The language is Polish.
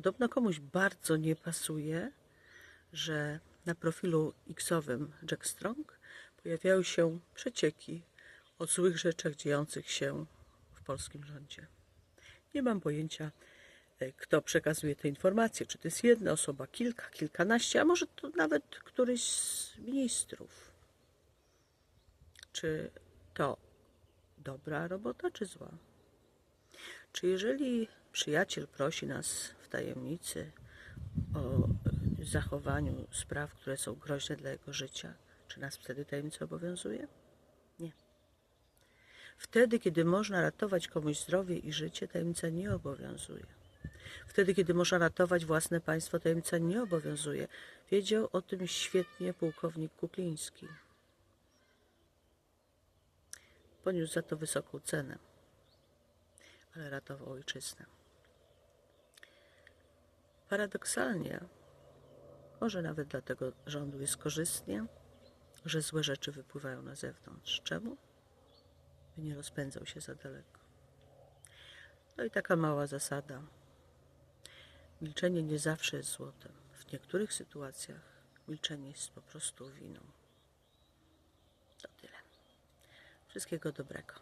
Podobno komuś bardzo nie pasuje, że na profilu X-owym Jack Strong pojawiają się przecieki o złych rzeczach dziejących się w polskim rządzie. Nie mam pojęcia, e, kto przekazuje te informacje. Czy to jest jedna osoba, kilka, kilkanaście, a może to nawet któryś z ministrów. Czy to dobra robota, czy zła? Czy jeżeli przyjaciel prosi nas tajemnicy o zachowaniu spraw, które są groźne dla jego życia, czy nas wtedy tajemnica obowiązuje? Nie. Wtedy, kiedy można ratować komuś zdrowie i życie, tajemnica nie obowiązuje. Wtedy, kiedy można ratować własne państwo, tajemnica nie obowiązuje. Wiedział o tym świetnie pułkownik Kukliński. Poniósł za to wysoką cenę, ale ratował ojczyznę. Paradoksalnie, może nawet dla tego rządu jest korzystnie, że złe rzeczy wypływają na zewnątrz. Czemu? By nie rozpędzał się za daleko. No i taka mała zasada. Milczenie nie zawsze jest złotem. W niektórych sytuacjach milczenie jest po prostu winą. To tyle. Wszystkiego dobrego.